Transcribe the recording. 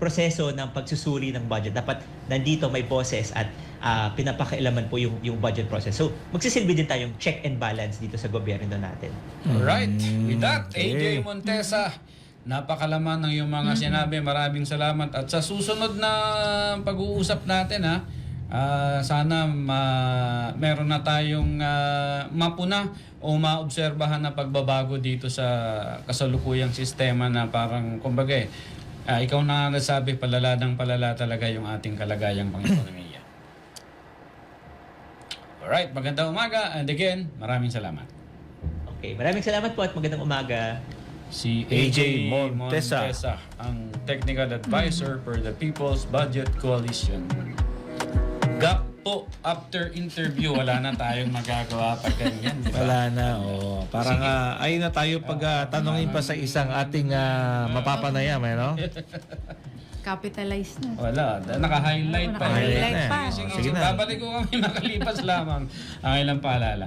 proseso ng pagsusuri ng budget. Dapat nandito may boses at ah, pinapakailaman po yung, yung budget process. So, magsisilbi din tayong check and balance dito sa gobyerno natin. Alright. With that, okay. AJ Montesa, napakalaman ng iyong mga sinabi. Maraming salamat. At sa susunod na pag-uusap natin, ha, ah, sana ma- meron na tayong ah, mapuna o maobserbahan na pagbabago dito sa kasalukuyang sistema na parang, kumbaga eh, ah, ikaw na nasabi, palala ng palala talaga yung ating kalagayang pang-ekonomiya. Alright, magandang umaga. And again, maraming salamat. Okay, maraming salamat po at magandang umaga. si AJ AJ Montesa. Montesa, ang technical advisor for the People's Budget Coalition. Po, after interview, wala na tayong magagawa pag ganyan, di ba? Wala na, oh. Parang Sige. ah, ayun na tayo pag ah, tanongin pa sa isang ating ah, mapapanayam, eh, no? Capitalize na. Wala, naka-highlight Oo, pa. naka-highlight na. pa. Sige, sige sige, na. babalik ko kami makalipas lamang ang ilang paalala.